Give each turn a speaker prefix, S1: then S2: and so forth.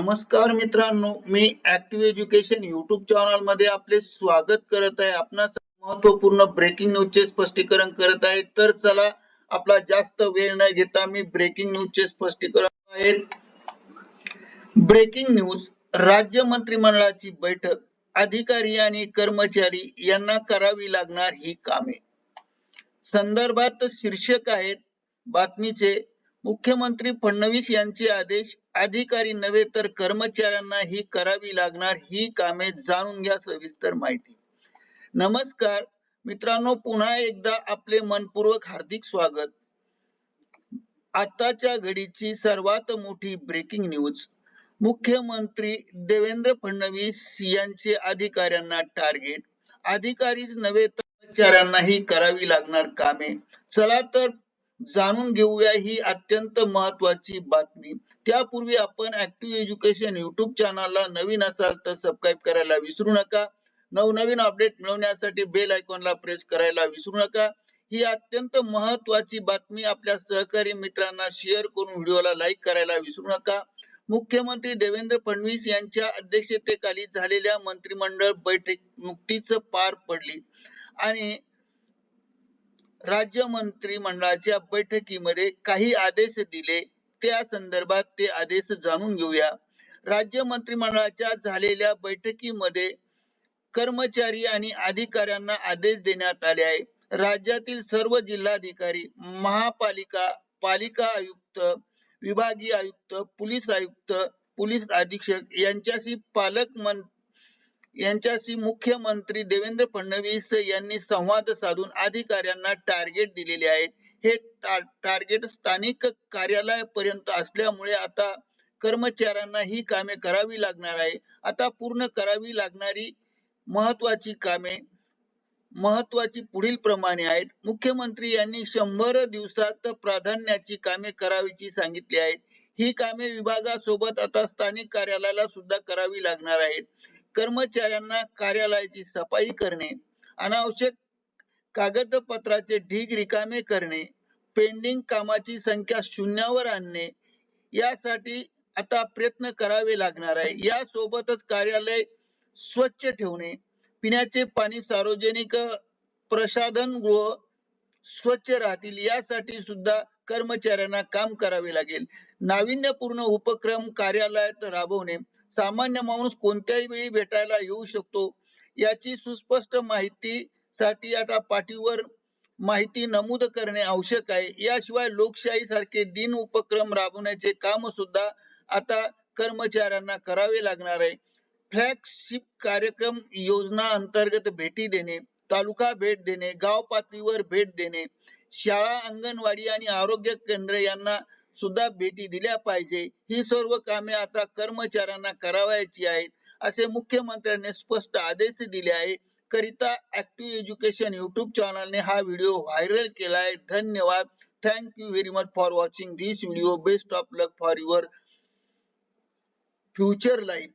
S1: नमस्कार मित्रांनो मी ऍक्टिव्ह एज्युकेशन युट्यूब चॅनलमध्ये आपले स्वागत करत आहे. आपणास महत्त्वपूर्ण ब्रेकिंग न्यूजचे स्पष्टीकरण करत आहे. तर चला आपला जास्त वेळ न घेता मी ब्रेकिंग न्यूजचे स्पष्टीकरण आहेत ब्रेकिंग न्यूज राज्य मंत्रिमंडळाची बैठक अधिकारी आणि कर्मचारी यांना करावी लागणार ही कामे. संदर्भात शीर्षक आहेत बातमीचे मुख्यमंत्री फडणवीस यांचे आदेश अधिकारी नव्हे तर कर्मचाऱ्यांना ही करावी लागणार ही कामे जाणून घ्या सविस्तर माहिती. नमस्कार मित्रांनो पुन्हा एकदा आपले मनपूर्वक हार्दिक स्वागत. आताच्या घडीची सर्वात मोठी ब्रेकिंग न्यूज मुख्यमंत्री देवेंद्र फडणवीस यांचे अधिकाऱ्यांना टार्गेट अधिकारीच नव्हे तर कर्मचाऱ्यांनाही करावी लागणार कामे. चला तर जाणून घेऊया ही अत्यंत महत्वाची बातमी. त्यापूर्वी आपण ऍक्टिव्ह एज्युकेशन युट्यूब चॅनलला नवीन असाल तर सबस्क्राईब करायला विसरू नका. नवनवीन अपडेट मिळवण्यासाठी बेल आयकॉनला प्रेस करायला विसरू नका. ही अत्यंत महत्वाची बातमी आपल्या सहकारी मित्रांना शेअर करून व्हिडिओला लाईक करायला विसरू नका. मुख्यमंत्री देवेंद्र फडणवीस यांच्या अध्यक्षतेखाली झालेल्या मंत्रिमंडळ बैठक नुकतीच पार पडली. आणि राज्य मंत्रिमंडळाच्या बैठकीमध्ये काही आदेश दिले. त्या संदर्भात ते आदेश जाणून घेऊया. राज्य मंत्रिमंडळाच्या झालेल्या बैठकीमध्ये कर्मचारी आणि अधिकाऱ्यांना आदेश देण्यात आले आहे. राज्यातील सर्व जिल्हाधिकारी महापालिका पालिका आयुक्त विभागीय आयुक्त पोलीस आयुक्त पोलीस अधीक्षक यांच्याशी पालक यांच्याशी मुख्यमंत्री देवेंद्र फडणवीस यांनी संवाद साधून अधिकाऱ्यांना टार्गेट दिलेले आहे हे टार्गेट स्थानिक कार्यालयापर्यंत असल्यामुळे आता कर्मचाऱ्यांना ही कामे करावी लागणार आहे. आता पूर्ण करावी लागणारी महत्वाची कामे महत्वाची पुढील प्रमाणे आहेत. मुख्यमंत्री यांनी शंभर दिवसात प्राधान्याची कामे करावीची सांगितली आहेत. ही कामे विभागासोबत आता स्थानिक कार्यालयाला सुद्धा करावी लागणार आहेत. कर्मचाऱ्यांना कार्यालयाची सफाई करणे अनावश्यक कागदपत्राचे ढीग रिकामे करणे पेंडिंग कामाची संख्या शून्यावर आणणे यासाठी आता प्रयत्न करावे लागणार आहे. या सोबतच कार्यालय स्वच्छ ठेवणे पिण्याचे पाणी सार्वजनिक प्रसाधन गृह स्वच्छ राहतील यासाठी सुद्धा कर्मचाऱ्यांना काम करावे लागेल. नाविन्यपूर्ण उपक्रम कार्यालयात राबवणे सामान्य माणूस कोणत्याही वेळी भेटायला येऊ शकतो. याची सुस्पष्ट माहिती साठी आता पाठीवर माहिती नमूद करणे आवश्यक आहे. याशिवाय लोकशाही सारखे दिन उपक्रम राबवण्याचे काम सुद्धा आता कर्मचाऱ्यांना करावे लागणार आहे. फ्लॅगशिप कार्यक्रम योजना अंतर्गत भेटी देणे तालुका भेट देणे गाव पातळीवर भेट देणे शाळा अंगणवाडी आणि आरोग्य केंद्र यांना सुद्धा भेटी दिल्या पाहिजे. ही सर्व कामे आता कर्मचाऱ्यांना करावायची आहेत असे मुख्यमंत्र्यांनी स्पष्ट आदेश दिले आहे. करिता ऍक्टिव्ह एज्युकेशन युट्यूब चॅनलने हा व्हिडिओ व्हायरल केला आहे. धन्यवाद. Thank you very much for watching this video best of luck for your future life